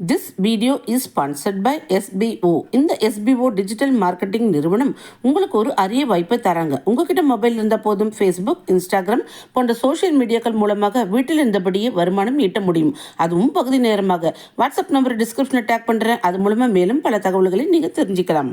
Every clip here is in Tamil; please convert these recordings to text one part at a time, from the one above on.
This video is sponsored by SBO இந்த எஸ்பிஓ டிஜிட்டல் மார்க்கெட்டிங் நிறுவனம் உங்களுக்கு ஒரு அரிய வாய்ப்பை தராங்க. உங்ககிட்ட மொபைல் இருந்த போதும் ஃபேஸ்புக் இன்ஸ்டாகிராம் போன்ற சோஷியல் மீடியாக்கள் மூலமாக வீட்டில் இருந்தபடியே வருமானம் ஈட்ட முடியும். அதுவும் பகுதி நேரமாக. வாட்ஸ்அப் நம்பர் டிஸ்கிரிப்ஷனில் டேக் பண்ணுறேன் அது மூலமாக மேலும் பல தகவல்களை நீங்கள் தெரிஞ்சுக்கலாம்.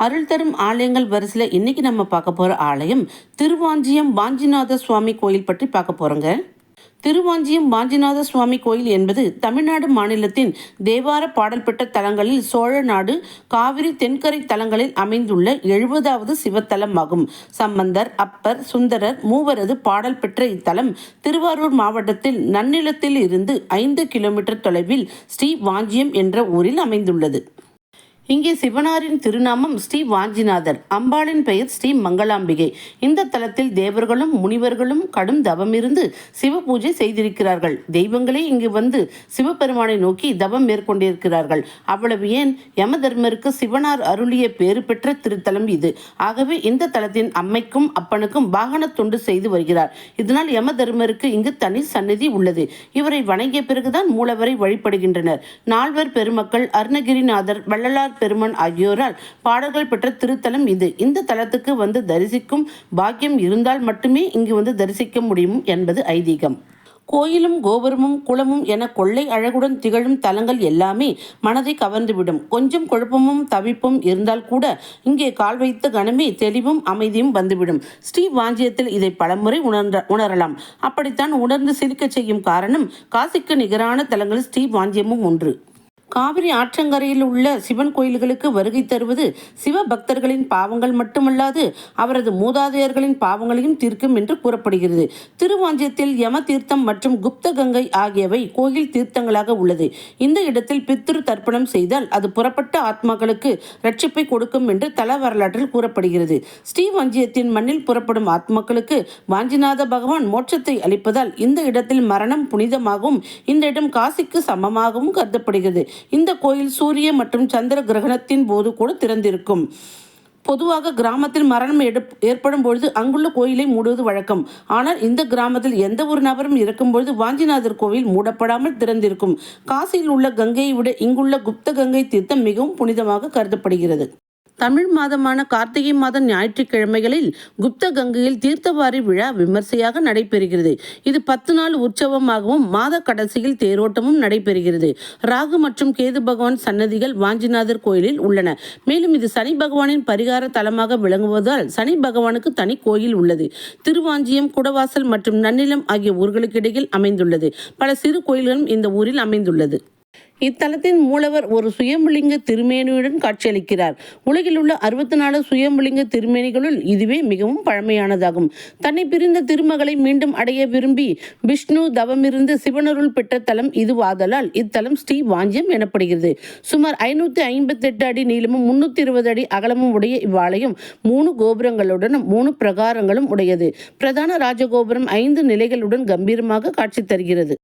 அருள் தரும் ஆலயங்கள் வரிசையில் இன்னைக்கு நம்ம பார்க்க போகிற ஆலயம் திருவாஞ்சியம் வாஞ்சிநாத சுவாமி கோயில் பற்றி பார்க்க போகிறோங்க திருவாஞ்சியம் வாஞ்சிநாத சுவாமி கோயில் என்பது தமிழ்நாடு மாநிலத்தின் தேவார பாடல் பெற்ற தலங்களில் சோழ நாடு காவிரி தென்கரை தலங்களில் அமைந்துள்ள எழுபதாவது சிவத்தலம் ஆகும் சம்பந்தர் அப்பர் சுந்தரர் மூவரது பாடல் பெற்ற இத்தலம் திருவாரூர் மாவட்டத்தில் நன்னிலத்தில் இருந்து ஐந்து கிலோமீட்டர் தொலைவில் ஸ்ரீ வாஞ்சியம் என்ற ஊரில் அமைந்துள்ளது. இங்கே சிவனாரின் திருநாமம் ஸ்ரீ வாஞ்சிநாதர். அம்பாளின் பெயர் ஸ்ரீ மங்களாம்பிகை. இந்த தலத்தில் தேவர்களும் முனிவர்களும் கடும் தவமிருந்து சிவ பூஜை செய்திருக்கிறார்கள். தெய்வங்களே இங்கு வந்து சிவபெருமானை நோக்கி தவம் மேற்கொண்டிருக்கிறார்கள். அவ்வளவு ஏன்? யமதர்மருக்கு சிவனார் அருளிய பேறு பெற்ற திருத்தலம் இது. ஆகவே இந்த தலத்தின் அம்மைக்கும் அப்பனுக்கும் வாகன தொண்டு செய்து வருகிறார். இதனால் யமதர்மருக்கு இங்கு தனி சந்நிதி உள்ளது. இவரை வணங்கிய பிறகுதான் மூலவரை வழிபடுகின்றனர். நால்வர் பெருமக்கள் அருணகிரிநாதர் வள்ளலார் பெருமன் ஆகியோரால் பாடல்கள் பெற்ற திருத்தலம் இது. இந்த தலத்துக்கு வந்து தரிசிக்கும் பாக்கியம் இருந்தால் மட்டுமே இங்கு வந்து தரிசிக்க முடியும் என்பது ஐதீகம். கோயிலும் கோபுரமும் குளமும் என கொள்ளை அழகுடன் திகழும் தலங்கள் எல்லாமே மனதை கவர்ந்துவிடும். கொஞ்சம் குழப்பமும் தவிப்பும் இருந்தால் கூட இங்கே கால் வைத்த கணமே தெளிவும் அமைதியும் வந்துவிடும். ஸ்ரீ வாஞ்சியத்தில் இதை பலமுறை உணர்ந்த உணரலாம். அப்படித்தான் உணர்ந்து சிரிக்கச் செய்யும் காரணம் காசிக்கு நிகரான தலங்களில் ஸ்ரீ வாஞ்சியமும் ஒன்று. காவிரி ஆற்றங்கரையில் உள்ள சிவன் கோயில்களுக்கு வருகை தருவது சிவ பக்தர்களின் பாவங்கள் மட்டுமல்லாது அவரது மூதாதையர்களின் பாவங்களையும் தீர்க்கும் என்று கூறப்படுகிறது. திருவாஞ்சியத்தில் யம தீர்த்தம் மற்றும் குப்த கங்கை ஆகியவை கோயில் தீர்த்தங்களாக உள்ளது. இந்த இடத்தில் பித்திரு தர்ப்பணம் செய்தால் அது புறப்பட்ட ஆத்மாக்களுக்கு ரட்சிப்பை கொடுக்கும் என்று தல வரலாற்றில் கூறப்படுகிறது. ஸ்ரீவாஞ்சியத்தின் மண்ணில் புறப்படும் ஆத்மாக்களுக்கு வாஞ்சிநாத பகவான் மோட்சத்தை அளிப்பதால் இந்த இடத்தில் மரணம் புனிதமாகவும் இந்த இடம் காசிக்கு சமமாகவும் கருதப்படுகிறது. இந்த கோயில் சூரிய மற்றும் சந்திர கிரகணத்தின் போது கூட திறந்திருக்கும். பொதுவாக கிராமத்தில் மரணம் எடுப் ஏற்படும் பொழுது அங்குள்ள கோயிலை மூடுவது வழக்கம். ஆனால் இந்த கிராமத்தில் எந்த ஒரு நபரும் இருக்கும் பொழுது வாஞ்சிநாதர் கோவில் மூடப்படாமல் திறந்திருக்கும். காசியில் உள்ள கங்கையை விட இங்குள்ள குப்த கங்கை தீர்த்தம் மிகவும் புனிதமாக கருதப்படுகிறது. தமிழ் மாதமான கார்த்திகை மாத ஞாயிற்றுக்கிழமைகளில் குப்த கங்கையில் தீர்த்தவாரி விழா விமர்சையாக நடைபெறுகிறது. இது பத்து நாள் உற்சவமாகவும் மாத கடைசியில் தேரோட்டமும் நடைபெறுகிறது. ராகு மற்றும் கேது பகவான் சன்னதிகள் வாஞ்சிநாதர் கோயிலில் உள்ளன. மேலும் இது சனி பகவானின் பரிகார தலமாக விளங்குவதால் சனி பகவானுக்கு தனி கோயில் உள்ளது. திருவாஞ்சியம் குடவாசல் மற்றும் நன்னிலம் ஆகிய ஊர்களுக்கு இடையில் அமைந்துள்ளது. பல சிறு கோயில்களும் இந்த ஊரில் அமைந்துள்ளது. இத்தலத்தின் மூலவர் ஒரு சுயம்புலிங்க திருமேனியுடன் காட்சியளிக்கிறார். உலகில் உள்ள அறுபத்தி நாலு சுயம்புலிங்க திருமேனிகளுள் இதுவே மிகவும் பழமையானதாகும். தன்னை பிரிந்த திருமகளை மீண்டும் அடைய விரும்பி விஷ்ணு தவமிருந்து சிவனருள் பெற்ற தலம் இதுவாதலால் இத்தலம் ஸ்ரீ வாஞ்சியம் எனப்படுகிறது. சுமார் ஐநூற்றி ஐம்பத்தெட்டு அடி நீளமும் முன்னூத்தி இருபது அடி அகலமும் உடைய இவ்வாலயம் மூணு கோபுரங்களுடனும் மூணு பிரகாரங்களும் உடையது. பிரதான ராஜகோபுரம் ஐந்து நிலைகளுடன் கம்பீரமாக காட்சி தருகிறது.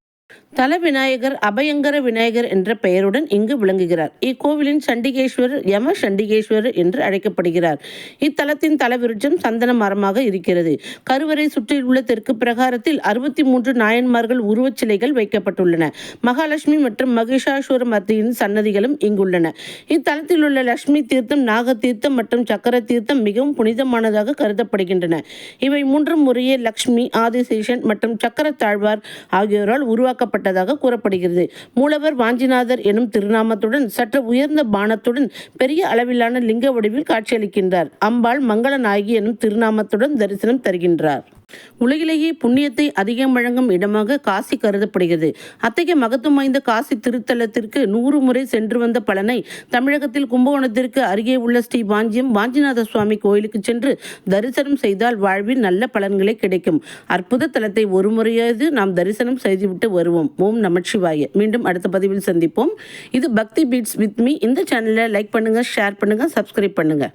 தல விநாயகர் அபயங்கர விநாயகர் என்ற பெயருடன் இங்கு விளங்குகிறார். இக்கோவிலின் சண்டிகேஸ்வரர் யம சண்டிகேஸ்வரர் என்று அழைக்கப்படுகிறார். இத்தலத்தின் தலவிருட்சம் சந்தன மரமாக இருக்கிறது. கருவறை சுற்றியுள்ள தெற்கு பிரகாரத்தில் அறுபத்தி மூன்று நாயன்மார்கள் உருவச் சிலைகள் வைக்கப்பட்டுள்ளன. மகாலட்சுமி மற்றும் மகிஷாசுர மத்தியின் சன்னதிகளும் இங்குள்ளன. இத்தலத்தில் உள்ள லட்சுமி தீர்த்தம் நாக தீர்த்தம் மற்றும் சக்கர தீர்த்தம் மிகவும் புனிதமானதாக கருதப்படுகின்றன. இவை மூன்றும் முறையே லக்ஷ்மி ஆதிசேஷன் மற்றும் சக்கர தாழ்வார் ஆகியோரால் உருவாக்கப்பட்ட செய்யப்பட்டதாக கூறப்படுகிறது. மூலவர் வாஞ்சிநாதர் எனும் திருநாமத்துடன் சற்று உயர்ந்த பானத்துடன் பெரிய அளவிலான லிங்க வடிவில் காட்சியளிக்கின்றார். அம்பாள் மங்களநாயகி எனும் திருநாமத்துடன் தரிசனம் தருகின்றார். உலகிலேயே புண்ணியத்தை அதிகம் வழங்கும் இடமாக காசி கருதப்படுகிறது. அத்தகைய மகத்துவம் வாய்ந்த காசி திருத்தலத்திற்கு நூறு முறை சென்று வந்த பலனை தமிழகத்தில் கும்பகோணத்திற்கு அருகே உள்ள ஸ்ரீ வாஞ்சியம் வாஞ்சிநாத சுவாமி கோயிலுக்கு சென்று தரிசனம் செய்தால் வாழ்வில் நல்ல பலன்களே கிடைக்கும். அற்புத தலத்தை ஒரு முறையாவது நாம் தரிசனம் செய்துவிட்டு வருவோம். ஓம் நமச்சிவாய மீண்டும் அடுத்த பதிவில் சந்திப்போம். இது பக்தி பீட்ஸ் வித் மீ. இந்த சேனலை லைக் பண்ணுங்கள் ஷேர் பண்ணுங்கள் சப்ஸ்கிரைப் பண்ணுங்கள்